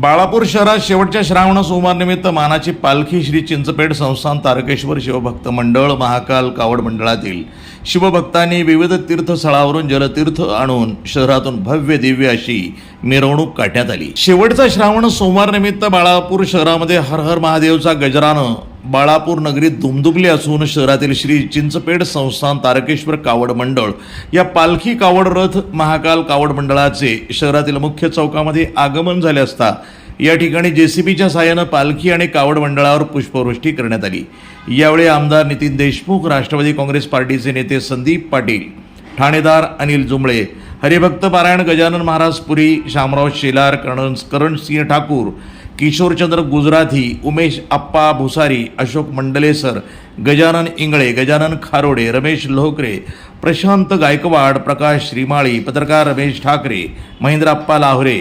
बाळापूर शहरात शेवटच्या श्रावण सोमवारनिमित्त मानाची पालखी श्री चिंचपेठ संस्थान तारकेश्वर शिवभक्त मंडळ महाकाल कावड मंडळातील शिवभक्तांनी विविध तीर्थस्थळावरून जलतीर्थ आणून शहरातून भव्य दिव्य अशी मिरवणूक काढण्यात आली. शेवटचा श्रावण सोमवारनिमित्त बाळापूर शहरामध्ये हर हर महादेवचा गजरानं बाळापूर नगरीत दुमदुमली असून शहरातील श्री चिंचपेठ संस्थान तारकेश्वर कावड मंडळ या पालखी कावड रथ महाकाल कावड मंडळाचे शहरातील मुख्य चौकामध्ये आगमन झाले असता या ठिकाणी जेसीबीच्या सहाय्यानं पालखी आणि कावड मंडळावर पुष्पवृष्टी करण्यात आली. यावेळी आमदार नितीन देशमुख राष्ट्रवादी काँग्रेस पार्टीचे नेते संदीप पाटील ठाणेदार अनिल जुंबळे हरिभक्त पारायण गजानन महाराज पुरी शामराव शेलार करण करणसिंह ठाकूर किशोरचंद्र गुजराथी उमेश अप्पा भुसारी अशोक मंडलेसर गजानन इंगळे गजानन खारोडे रमेश लोहकरे प्रशांत गायकवाड प्रकाश श्रीमाळी पत्रकार रमेश ठाकरे महेंद्रप्पा लाहोरे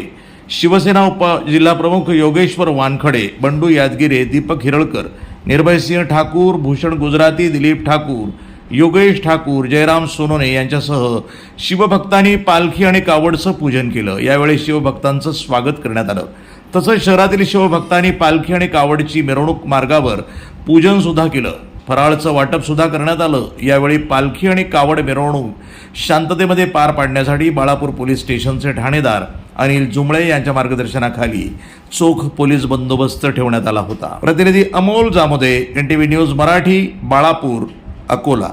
शिवसेना उप जिल्हाप्रमुख योगेश्वर वानखडे बंडू यादगिरे दीपक हिरळकर निर्भयसिंह ठाकूर भूषण गुजराती दिलीप ठाकूर योगेश ठाकूर जयराम सोनोने यांच्यासह शिवभक्तांनी पालखी आणि कावडचं पूजन केलं. यावेळी शिवभक्तांचं स्वागत करण्यात आलं. तसंच शहरातील शिवभक्तांनी पालखी आणि कावडची मिरवणूक मार्गावर पूजन सुद्धा केलं. फराळचं वाटप सुद्धा करण्यात आलं. यावेळी पालखी आणि कावड मिरवणूक शांततेमध्ये पार पाडण्यासाठी बाळापूर पोलीस स्टेशनचे ठाणेदार अनिल जुंबळे यांच्या मार्गदर्शनाखाली चोख पोलीस बंदोबस्त ठेवण्यात आला होता. प्रतिनिधी Amol Jamode N T V news Marathi Balapur Akola.